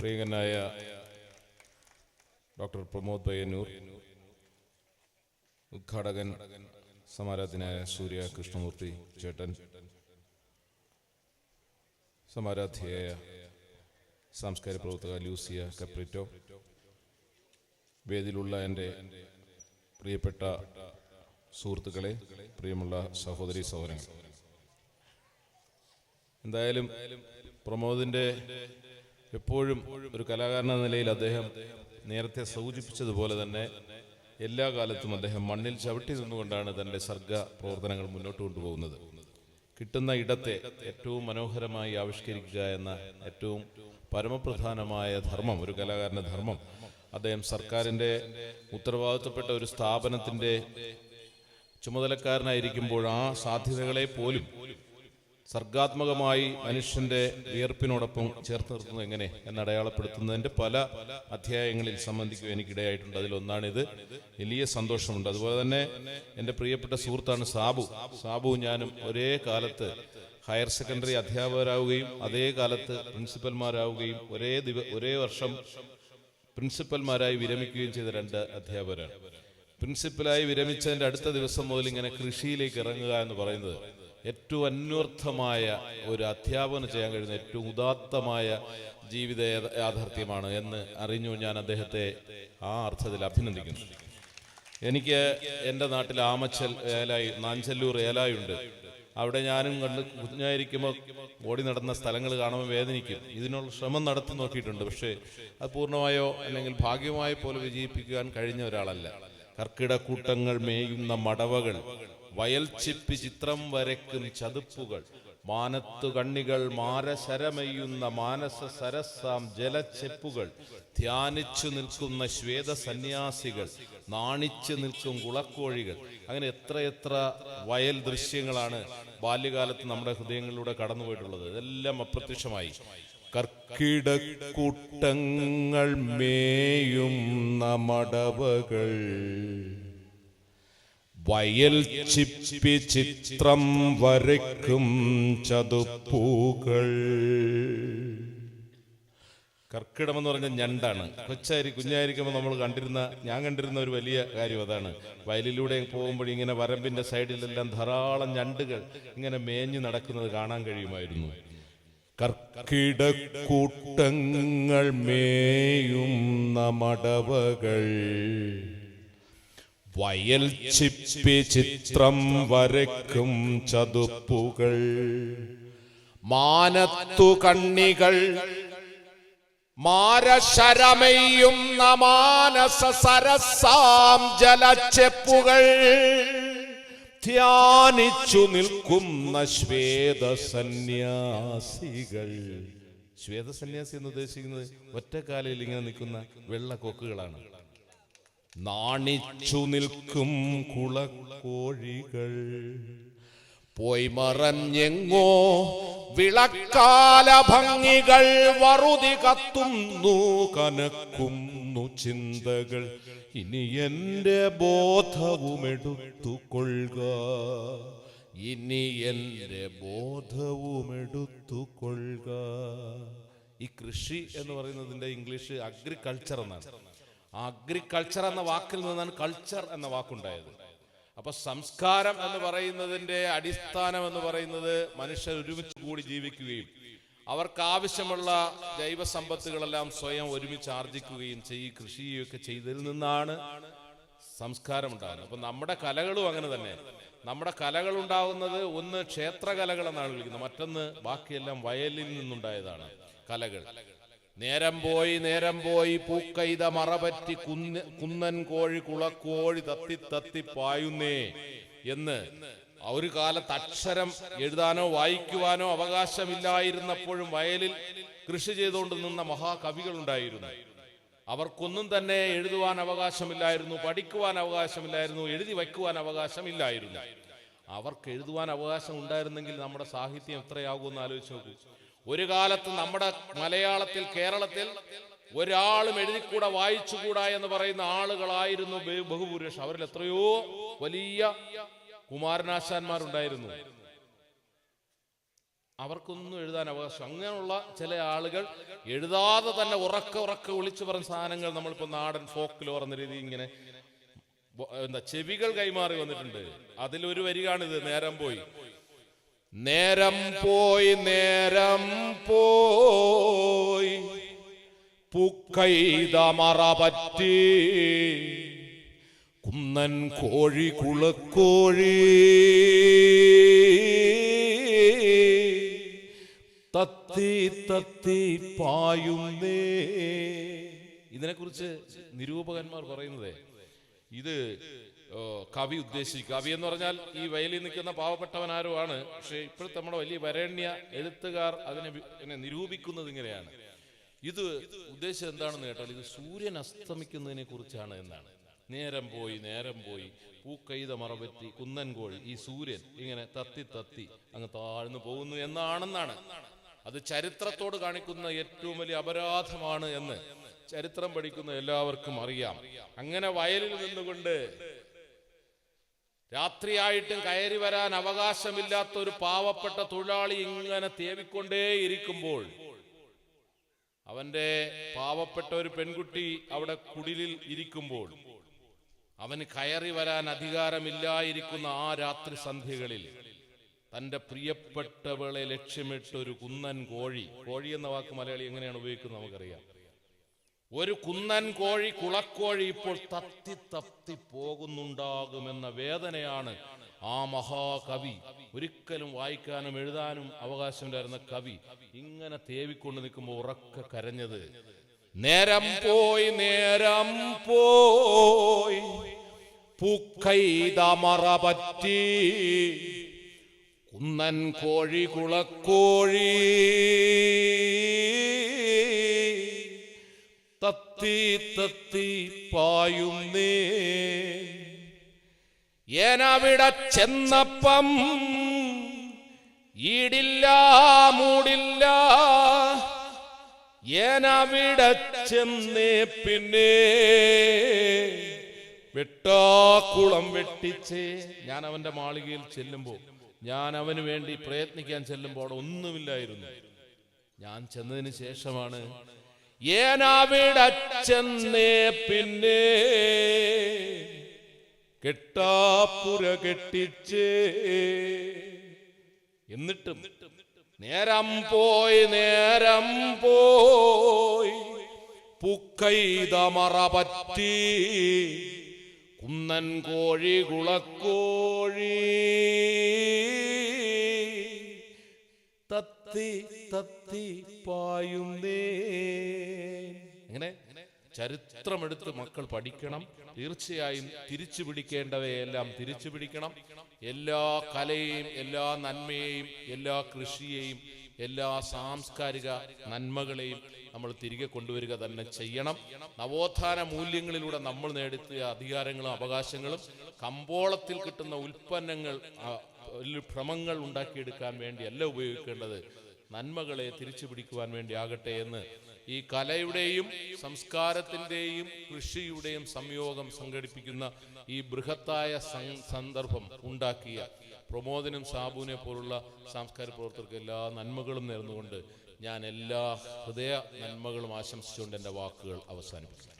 പ്രിയങ്കനായ doctor Pramod Payyanur ഉദ്ഘാടകൻ സമാരാധ്യനായ സൂര്യ കൃഷ്ണമൂർത്തി ചേട്ടൻ സമാരാധ്യയായ സാംസ്കാരിക പ്രവർത്തക ലൂസിയ കപ്രിറ്റോ വേദിയിലുള്ള എന്റെ പ്രിയപ്പെട്ട സുഹൃത്തുക്കളെ പ്രിയമുള്ള സഹോദരി സഹോദരങ്ങൾ എന്തായാലും പ്രമോദിന്റെ എപ്പോഴും ഒരു കലാകാരൻ എന്ന നിലയിൽ അദ്ദേഹം നേരത്തെ സൂചിപ്പിച്ചതുപോലെ തന്നെ എല്ലാ കാലത്തും അദ്ദേഹം മണ്ണിൽ ചവിട്ടി നിന്നുകൊണ്ടാണ് തന്റെ സർഗ പ്രവർത്തനങ്ങൾ മുന്നോട്ട് കൊണ്ടുപോകുന്നത്. കിട്ടുന്ന ഇടത്തെ ഏറ്റവും മനോഹരമായി ആവിഷ്കരിക്കുക എന്ന ഏറ്റവും പരമപ്രധാനമായ ധർമ്മം ഒരു കലാകാരന്റെ ധർമ്മം. അദ്ദേഹം സർക്കാരിന്റെ ഉത്തരവാദിത്തപ്പെട്ട ഒരു സ്ഥാപനത്തിന്റെ ചുമതലക്കാരനായിരിക്കുമ്പോൾ ആ സാധ്യതകളെ പോലും സർഗാത്മകമായി മനുഷ്യന്റെ വിയർപ്പിനോടൊപ്പം ചേർത്ത് നിർത്തുന്നത് എങ്ങനെ എന്ന് അടയാളപ്പെടുത്തുന്നതിന്റെ പല അധ്യായങ്ങളിൽ സംബന്ധിക്കും എനിക്കിടയായിട്ടുണ്ട്. അതിലൊന്നാണിത് വലിയ സന്തോഷമുണ്ട്. അതുപോലെ തന്നെ എന്റെ പ്രിയപ്പെട്ട സുഹൃത്താണ് സാബു. സാബു ഞാനും ഒരേ കാലത്ത് ഹയർ സെക്കൻഡറി അധ്യാപകരാവുകയും അതേ കാലത്ത് പ്രിൻസിപ്പൽമാരാവുകയും ഒരേ ദിവ ഒരേ വർഷം പ്രിൻസിപ്പൽമാരായി വിരമിക്കുകയും ചെയ്ത രണ്ട് അധ്യാപകരാണ്. പ്രിൻസിപ്പലായി വിരമിച്ചതിന്റെ അടുത്ത ദിവസം മുതൽ ഇങ്ങനെ കൃഷിയിലേക്ക് ഇറങ്ങുക എന്ന് പറയുന്നത് ഏറ്റവും അന്വർത്ഥമായ ഒരു അധ്യാപനം ചെയ്യാൻ കഴിയുന്ന ഏറ്റവും ഉദാത്തമായ ജീവിത യാഥാർത്ഥ്യമാണ് എന്ന് അറിഞ്ഞു ഞാൻ അദ്ദേഹത്തെ ആ അർത്ഥത്തിൽ അഭിനന്ദിക്കുന്നു. എനിക്ക് എന്റെ നാട്ടിൽ ആമച്ചൽ ഏലായി നാഞ്ചല്ലൂർ ഏലായുണ്ട് അവിടെ ഞാനും കണ്ട് കുഞ്ഞായിരിക്കുമ്പോൾ ഓടി നടന്ന സ്ഥലങ്ങൾ കാണുമ്പോൾ വേദനിക്കും. ഇതിനുള്ള ശ്രമം നടത്തി നോക്കിയിട്ടുണ്ട്. പക്ഷേ അത് പൂർണമായോ അല്ലെങ്കിൽ ഭാഗ്യമായി പോലെ വിജയിപ്പിക്കാൻ കഴിഞ്ഞ ഒരാളല്ല. കർക്കിടക്കൂട്ടങ്ങൾ മേയുന്ന മടവകൾ വയൽ ചിപ്പി ചിത്രം വരയ്ക്കും ചതുപ്പുകൾ. മാനത്തു കണ്ണികൾ മാരശരമെയ്യുന്ന മാനസ സരസാം ജലച്ചെപ്പുകൾ. ധ്യാനിച്ചു നിൽക്കുന്ന ശ്വേത സന്യാസികൾ. നാണിച്ചു നിൽക്കും കുളക്കോഴികൾ. അങ്ങനെ എത്രയെത്ര വയൽ ദൃശ്യങ്ങളാണ് ബാല്യകാലത്ത് നമ്മുടെ ഹൃദയങ്ങളിലൂടെ കടന്നുപോയിട്ടുള്ളത്. ഇതെല്ലാം അപ്രത്യക്ഷമായി. കർക്കിടക്കൂട്ടങ്ങൾ മേയും മടവകൾ. വയൽ ചിപ്പി ചിത്രം വരയ്ക്കും ചതുപ്പൂകൾ കർക്കിടം എന്ന് പറഞ്ഞ ഞണ്ടാണ്. കൊച്ചായി കുഞ്ഞായിരിക്കുമ്പോൾ നമ്മൾ കണ്ടിരുന്ന ഞാൻ കണ്ടിരുന്ന ഒരു വലിയ കാര്യം അതാണ്. വയലിലൂടെ പോകുമ്പോൾ ഇങ്ങനെ വരമ്പിന്റെ സൈഡിലെല്ലാം ധാരാളം ഞണ്ടുകൾ ഇങ്ങനെ മേഞ്ഞു നടക്കുന്നത് കാണാൻ കഴിയുമായിരുന്നു. കർക്കിടക്കൂട്ടങ്ങൾ മേയുന്ന മടവകൾ. വയൽ ചിപ്പി ചിത്രം വരക്കും ചതുപ്പുകൾ. മാനത്തു കണ്ണികൾ മാരശരമെയ്യുന്ന മാനസ സരസാം ജലച്ചെപ്പുകൾ. ധ്യാനിച്ചു നിൽക്കുന്ന ശ്വേത സന്യാസികൾ ശ്വേത സന്യാസി എന്ന് ഉദ്ദേശിക്കുന്നത് ഒറ്റക്കാലയിൽ ഇങ്ങനെ നിൽക്കുന്ന വെള്ള കൊക്കുകളാണ്. നാണിച്ചു നിൽക്കും കുളക്കോഴികൾ. പോയി മറഞ്ഞെങ്ങോ വിളക്കാല ഭംഗികൾ വറുതി കത്തുന്നു കനക്കുന്നു ചിന്തകൾ. ഇനി എന്റെ ബോധവും എടുത്തുകൊള്ളുക ഇനി എന്റെ ബോധവും എടുത്തുകൊള്ളുക ഈ കൃഷി എന്ന് പറയുന്നതിന്റെ ഇംഗ്ലീഷ് അഗ്രികൾച്ചർ എന്നാണ്. അഗ്രികൾച്ചർ എന്ന വാക്കിൽ നിന്നാണ് കൾച്ചർ എന്ന വാക്കുണ്ടായത്. അപ്പൊ സംസ്കാരം എന്ന് പറയുന്നതിന്റെ അടിസ്ഥാനം എന്ന് പറയുന്നത് മനുഷ്യർ ഒരുമിച്ച് കൂടി ജീവിക്കുകയും അവർക്ക് ആവശ്യമുള്ള ജൈവ സമ്പത്തുകളെല്ലാം സ്വയം ഒരുമിച്ച് ആർജിക്കുകയും ചെയ്യും കൃഷിയൊക്കെ ചെയ്തതിൽ നിന്നാണ് സംസ്കാരം ഉണ്ടാകുന്നത് അപ്പൊ നമ്മുടെ കലകളും അങ്ങനെ തന്നെ. നമ്മുടെ കലകൾ ഉണ്ടാകുന്നത് ഒന്ന് ക്ഷേത്രകലകൾ എന്നാണ് വിളിക്കുന്നത്. മറ്റൊന്ന് ബാക്കിയെല്ലാം വയലിൽ നിന്നുണ്ടായതാണ് കലകൾ. നേരം പോയി നേരം പോയി പൂക്കൈത മറപറ്റി കുന്ന് കുന്നൻ കോഴി കുളക്കോഴി തത്തി തത്തി പായുന്നേ എന്ന് ഒരു കാലത്ത് അക്ഷരം എഴുതാനോ വായിക്കുവാനോ അവകാശമില്ലായിരുന്നപ്പോഴും വയലിൽ കൃഷി ചെയ്തുകൊണ്ട് നിന്ന മഹാകവികളുണ്ടായിരുന്നു. അവർക്കൊന്നും തന്നെ എഴുതുവാൻ അവകാശമില്ലായിരുന്നു പഠിക്കുവാൻ അവകാശമില്ലായിരുന്നു എഴുതി വയ്ക്കുവാൻ അവകാശമില്ലായിരുന്നു. അവർക്ക് എഴുതുവാൻ അവകാശം ഉണ്ടായിരുന്നെങ്കിൽ നമ്മുടെ സാഹിത്യം എത്രയാകുമെന്ന് ആലോചിച്ച് നോക്കൂ. ഒരു കാലത്ത് നമ്മുടെ മലയാളത്തിൽ കേരളത്തിൽ ഒരാളും എഴുതിക്കൂടാ വായിച്ചുകൂടാ എന്ന് പറയുന്ന ആളുകളായിരുന്നു ബഹു- ബഹുഭൂരിപക്ഷം. അവരിൽ എത്രയോ വലിയ കുമാരനാശാന്മാരുണ്ടായിരുന്നു. അവർക്കൊന്നും എഴുതാൻ അവകാശം. അങ്ങനെയുള്ള ചില ആളുകൾ എഴുതാതെ തന്നെ ഉറക്ക ഉറക്ക വിളിച്ചു പറഞ്ഞ സാധനങ്ങൾ നമ്മളിപ്പോൾ നാടൻ ഫോക്കിൽ പറഞ്ഞ രീതി ഇങ്ങനെ എന്താ ചെവികൾ കൈമാറി വന്നിട്ടുണ്ട്. അതിലൊരു വരികാണിത് നേരം പോയി. നേരം പോയി നേരം പോയി. പൂക്കൈതമറ പറ്റി. കുന്നൻ കോഴി കുളക്കോഴി. തത്തി തത്തി പായുന്നേ. ഇതിനെക്കുറിച്ച് നിരൂപകന്മാർ പറയുന്നതേ ഇത് കവി ഉദ്ദേശിച്ചു കവി എന്ന് പറഞ്ഞാൽ ഈ വയലിൽ നിൽക്കുന്ന പാവപ്പെട്ടവൻ ആരോ ആണ് പക്ഷെ ഇപ്പോഴത്തെ നമ്മുടെ വലിയ വരേണ്യ എഴുത്തുകാർ അതിനെ നിരൂപിക്കുന്നത് ഇങ്ങനെയാണ്. ഇത് ഉദ്ദേശം എന്താണെന്ന് കേട്ടാൽ ഇത് സൂര്യൻ അസ്തമിക്കുന്നതിനെ കുറിച്ചാണ് എന്നാണ്. നേരം പോയി നേരം പോയി പൂക്കൈത മറപറ്റി കുന്നൻ കോഴി ഈ സൂര്യൻ ഇങ്ങനെ തത്തി തത്തി അങ്ങ് താഴ്ന്നു പോകുന്നു എന്നാണെന്നാണ്. അത് ചരിത്രത്തോട് കാണിക്കുന്ന ഏറ്റവും വലിയ അപരാധമാണ് എന്ന്. ചരിത്രം പഠിക്കുന്ന എല്ലാവർക്കും അറിയാം. അങ്ങനെ വയലിൽ നിന്നുകൊണ്ട് രാത്രിയായിട്ടും കയറി വരാൻ അവകാശമില്ലാത്ത ഒരു പാവപ്പെട്ട തൊഴിലാളി ഇങ്ങനെ തേവിക്കൊണ്ടേയിരിക്കുമ്പോൾ അവന്റെ പാവപ്പെട്ട ഒരു പെൺകുട്ടി അവിടെ കുടിലിൽ ഇരിക്കുമ്പോൾ അവന് കയറി വരാൻ അധികാരമില്ലായിരിക്കുന്ന ആ രാത്രി സന്ധ്യകളിൽ തന്റെ പ്രിയപ്പെട്ടവളെ ലക്ഷ്യമിട്ട് ഒരു കുന്നൻ കോഴി കോഴി എന്ന വാക്ക് മലയാളി എങ്ങനെയാണ് ഉപയോഗിക്കുന്നത് നമുക്കറിയാം. ഒരു കുന്നൻ കോഴി കുളക്കോഴി ഇപ്പോൾ തത്തി തത്തി പോകുന്നുണ്ടാകുമെന്ന വേദനയാണ് ആ മഹാകവി. ഒരിക്കലും വായിക്കാനും എഴുതാനും അവകാശമില്ലായിരുന്ന കവി ഇങ്ങനെ തേവിക്കൊണ്ട് നിൽക്കുമ്പോൾ ഉറക്കെ കരഞ്ഞത് നേരം പോയി നേരം പോയി പൂക്കൈതമറ പറ്റി കുന്നൻ കോഴി കുളക്കോഴി തത്തി തത്തി പായുന്നേ. ഏനവിടെ ചെന്നപ്പം ഈടില്ല മൂടില്ല. ഏനവിടെ ചെന്നേ പിന്നെ വെട്ടാക്കുളം വെട്ടിച്ച്. ഞാൻ അവന്റെ മാളികയിൽ ചെല്ലുമ്പോൾ ഞാൻ അവന് വേണ്ടി പ്രയത്നിക്കാൻ ചെല്ലുമ്പോൾ അവിടെ ഒന്നുമില്ലായിരുന്നു. ഞാൻ ചെന്നതിന് ശേഷമാണ് ഏനാവിടെ ചെന്നേ പിന്നെ കെട്ടാപ്പുര കെട്ടിച്ച്. എന്നിട്ടും നേരം പോയി നേരം പോയി പുക്കൈതമറ പറ്റി. കുന്നൻ കോഴി കുളക്കോഴി. തത്തി തത്തി പായുന്നേ. അങ്ങനെ ചരിത്രമെടുത്ത് മക്കൾ പഠിക്കണം. തീർച്ചയായും തിരിച്ചു പിടിക്കേണ്ടവയെല്ലാം തിരിച്ചു പിടിക്കണം. എല്ലാ കലയെയും എല്ലാ നന്മയെയും എല്ലാ കൃഷിയെയും എല്ലാ സാംസ്കാരിക നന്മകളെയും നമ്മൾ തിരികെ കൊണ്ടുവരിക തന്നെ ചെയ്യണം. നവോത്ഥാന മൂല്യങ്ങളിലൂടെ നമ്മൾ നേടിയ അധികാരങ്ങളും അവകാശങ്ങളും കമ്പോളത്തിൽ കിട്ടുന്ന ഉൽപ്പന്നങ്ങൾ ഭ്രമങ്ങൾ ഉണ്ടാക്കിയെടുക്കാൻ വേണ്ടിയല്ല ഉപയോഗിക്കേണ്ടത്. നന്മകളെ തിരിച്ചു പിടിക്കുവാൻ വേണ്ടി ആകട്ടെ എന്ന് ഈ കലയുടെയും സംസ്കാരത്തിന്റെയും കൃഷിയുടെയും സംയോഗം സംഘടിപ്പിക്കുന്ന ഈ ബൃഹത്തായ സന്ദർഭം ഉണ്ടാക്കിയ പ്രമോദനും സാബുവിനെ പോലുള്ള സാംസ്കാരിക പ്രവർത്തകർക്ക് എല്ലാ നന്മകളും നേർന്നുകൊണ്ട് ഞാൻ എല്ലാ ഹൃദയ നന്മകളും ആശംസിച്ചുകൊണ്ട് എന്റെ വാക്കുകൾ അവസാനിപ്പിക്കുന്നു.